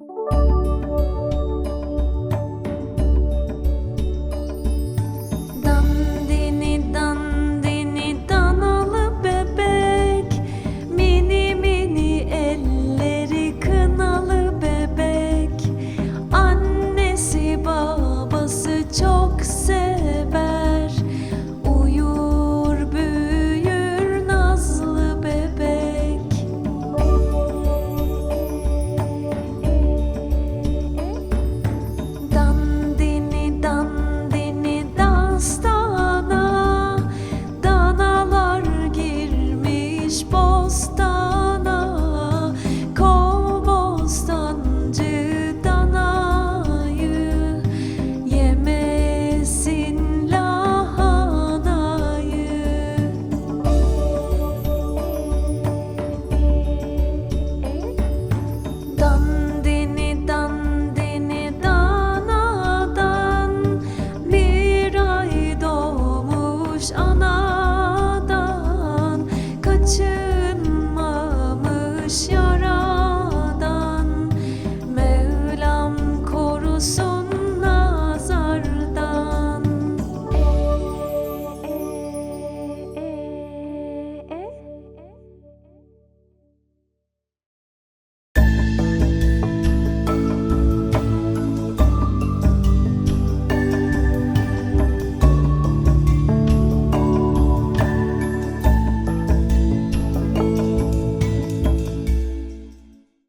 you Anadan kaçınmamış ya.